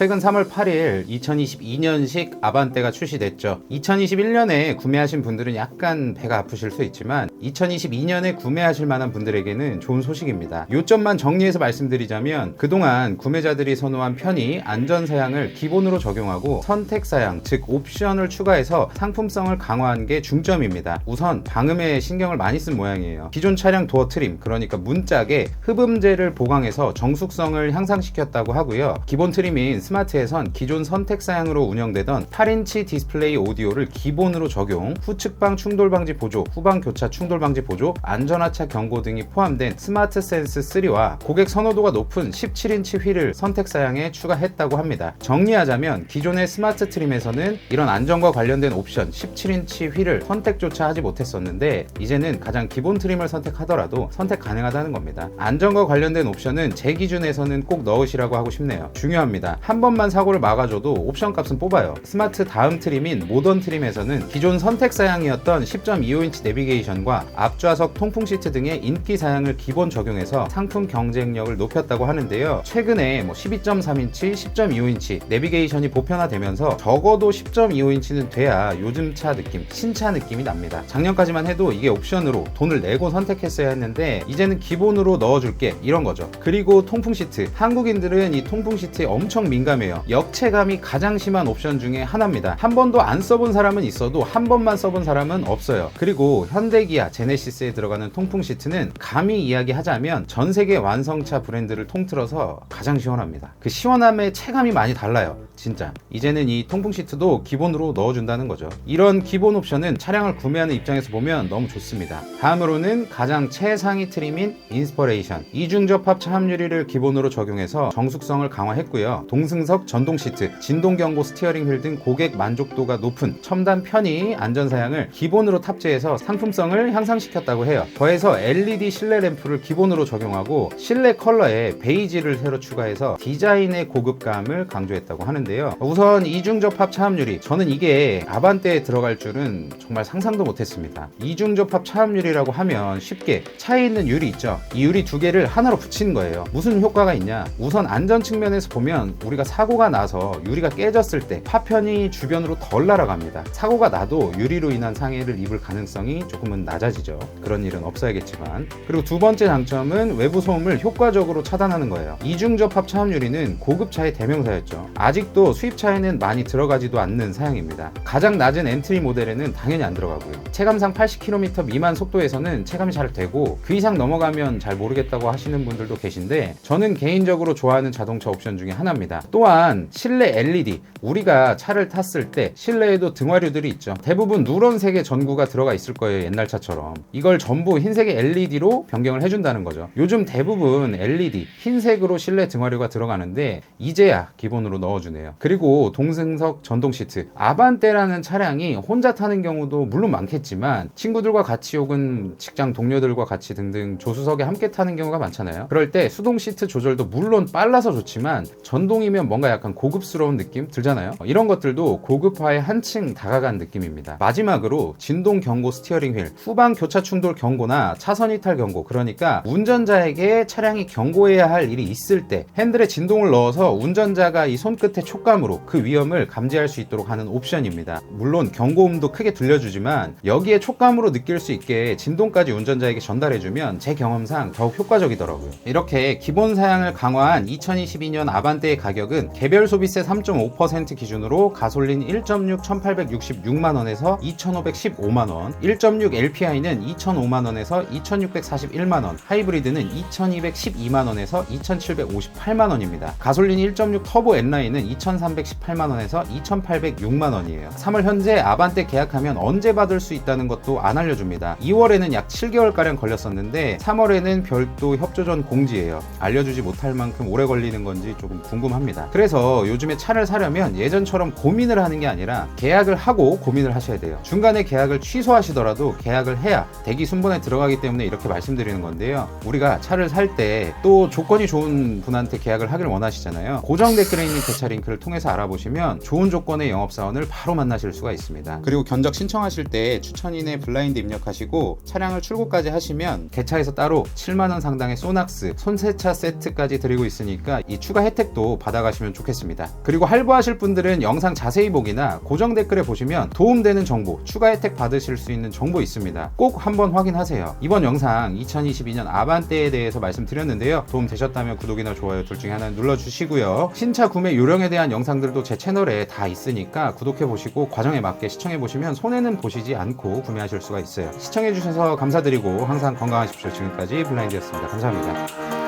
최근 3월 8일 2022년식 아반떼가 출시됐죠. 2021년에 구매하신 분들은 약간 배가 아프실 수 있지만 2022년에 구매하실 만한 분들에게는 좋은 소식입니다. 요점만 정리해서 말씀드리자면 그동안 구매자들이 선호한 편의, 안전 사양을 기본으로 적용하고 선택 사양, 즉 옵션을 추가해서 상품성을 강화한 게 중점입니다. 우선 방음에 신경을 많이 쓴 모양이에요. 기존 차량 도어 트림, 그러니까 문짝에 흡음재를 보강해서 정숙성을 향상시켰다고 하고요. 기본 트림인 스마트에선 기존 선택 사양으로 운영되던 8인치 디스플레이 오디오를 기본으로 적용, 후측방 충돌 방지 보조, 후방 교차 충돌 방지 보조, 안전하차 경고 등이 포함된 스마트 센스 3와 고객 선호도가 높은 17인치 휠을 선택 사양에 추가했다고 합니다. 정리하자면 기존의 스마트 트림에서는 이런 안전과 관련된 옵션 17인치 휠을 선택조차 하지 못했었는데 이제는 가장 기본 트림을 선택하더라도 선택 가능하다는 겁니다. 안전과 관련된 옵션은 제 기준에서는 꼭 넣으시라고 하고 싶네요. 중요합니다. 한 번만 사고를 막아줘도 옵션 값은 뽑아요. 스마트 다음 트림인 모던 트림에서는 기존 선택 사양이었던 10.25인치 내비게이션과 앞좌석 통풍 시트 등의 인기 사양을 기본 적용해서 상품 경쟁력을 높였다고 하는데요. 최근에 뭐 12.3인치, 10.25인치 내비게이션이 보편화되면서 적어도 10.25인치는 돼야 요즘 차 느낌, 신차 느낌이 납니다. 작년까지만 해도 이게 옵션으로 돈을 내고 선택했어야 했는데 이제는 기본으로 넣어줄게 이런 거죠. 그리고 통풍 시트. 한국인들은 이 통풍 시트에 엄청 민감해요. 역체감이 가장 심한 옵션 중에 하나입니다. 한 번도 안 써본 사람은 있어도 한 번만 써본 사람은 없어요. 그리고 현대기아 제네시스에 들어가는 통풍 시트는 감히 이야기하자면 전 세계 완성차 브랜드를 통틀어서 가장 시원합니다. 그 시원함의 체감이 많이 달라요. 진짜. 이제는 이 통풍 시트도 기본으로 넣어준다는 거죠. 이런 기본 옵션은 차량을 구매하는 입장에서 보면 너무 좋습니다. 다음으로는 가장 최상위 트림인 인스퍼레이션. 이중접합 차함 유리를 기본으로 적용해서 정숙성을 강화했고요. 동 승석 전동 시트, 진동 경고 스티어링 휠 등 고객 만족도가 높은 첨단 편의 안전 사양을 기본으로 탑재해서 상품성을 향상시켰다고 해요. 더해서 LED 실내 램프를 기본으로 적용하고 실내 컬러에 베이지를 새로 추가해서 디자인의 고급감을 강조했다고 하는데요. 우선 이중접합 차함유리 저는 이게 아반떼에 들어갈 줄은 정말 상상도 못했습니다. 이중접합 차함유리라고 하면 쉽게 차에 있는 유리 있죠. 이 유리 두 개를 하나로 붙이는 거예요. 무슨 효과가 있냐? 우선 안전 측면에서 보면 우리가 사고가 나서 유리가 깨졌을 때 파편이 주변으로 덜 날아갑니다. 사고가 나도 유리로 인한 상해를 입을 가능성이 조금은 낮아지죠. 그런 일은 없어야겠지만. 그리고 두 번째 장점은 외부 소음을 효과적으로 차단하는 거예요. 이중접합 차음 유리는 고급차의 대명사였죠. 아직도 수입차에는 많이 들어가지도 않는 사양입니다. 가장 낮은 엔트리 모델에는 당연히 안 들어가고요. 체감상 80km 미만 속도에서는 체감이 잘 되고 그 이상 넘어가면 잘 모르겠다고 하시는 분들도 계신데 저는 개인적으로 좋아하는 자동차 옵션 중에 하나입니다. 또한 실내 LED 우리가 차를 탔을 때 실내에도 등화류들이 있죠. 대부분 누런색의 전구가 들어가 있을 거예요. 옛날 차처럼. 이걸 전부 흰색의 LED로 변경을 해준다는 거죠. 요즘 대부분 LED 흰색으로 실내 등화류가 들어가는데 이제야 기본으로 넣어주네요. 그리고 동승석 전동 시트 아반떼라는 차량이 혼자 타는 경우도 물론 많겠지만 친구들과 같이 혹은 직장 동료들과 같이 등등 조수석에 함께 타는 경우가 많잖아요. 그럴 때 수동 시트 조절도 물론 빨라서 좋지만 전동이면 뭔가 약간 고급스러운 느낌 들잖아요. 이런 것들도 고급화에 한층 다가간 느낌입니다. 마지막으로 진동 경고 스티어링 휠, 후방 교차 충돌 경고나 차선 이탈 경고 그러니까 운전자에게 차량이 경고해야 할 일이 있을 때 핸들에 진동을 넣어서 운전자가 이 손끝의 촉감으로 그 위험을 감지할 수 있도록 하는 옵션입니다. 물론 경고음도 크게 들려주지만 여기에 촉감으로 느낄 수 있게 진동까지 운전자에게 전달해주면 제 경험상 더욱 효과적이더라고요. 이렇게 기본 사양을 강화한 2022년 아반떼의 가격은 개별 소비세 3.5% 기준으로 가솔린 1.6 1866만원에서 2515만원, 1.6 LPI는 2005만원에서 2641만원, 하이브리드는 2212만원에서 2758만원입니다. 가솔린 1.6 터보 N라인은 2318만원에서 2806만원이에요. 3월 현재 아반떼 계약하면 언제 받을 수 있다는 것도 안 알려줍니다. 2월에는 약 7개월가량 걸렸었는데 3월에는 별도 협조전 공지예요. 알려주지 못할 만큼 오래 걸리는 건지 조금 궁금합니다. 그래서 요즘에 차를 사려면 예전처럼 고민을 하는 게 아니라 계약을 하고 고민을 하셔야 돼요. 중간에 계약을 취소하시더라도 계약을 해야 대기 순번에 들어가기 때문에 이렇게 말씀드리는 건데요. 우리가 차를 살 때 또 조건이 좋은 분한테 계약을 하길 원하시잖아요. 고정 댓글에 있는 개차 링크를 댓글을 통해서 알아보시면 좋은 조건의 영업사원을 바로 만나실 수가 있습니다. 그리고 견적 신청하실 때 추천인의 블라인드 입력하시고 차량을 출고까지 하시면 개차에서 따로 7만원 상당의 소낙스, 손세차 세트까지 드리고 있으니까 이 추가 혜택도 받아 가시면 좋겠습니다. 그리고 할부하실 분들은 영상 자세히 보기나 고정 댓글에 보시면 도움되는 정보, 추가 혜택 받으실 수 있는 정보 있습니다. 꼭 한번 확인하세요. 이번 영상 2022년 아반떼에 대해서 말씀드렸는데요. 도움 되셨다면 구독이나 좋아요 둘 중에 하나 눌러주시고요. 신차 구매 요령에 대한 영상들도 제 채널에 다 있으니까 구독해보시고 과정에 맞게 시청해보시면 손해는 보시지 않고 구매하실 수가 있어요. 시청해주셔서 감사드리고 항상 건강하십시오. 지금까지 블라인드였습니다. 감사합니다.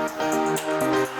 We'll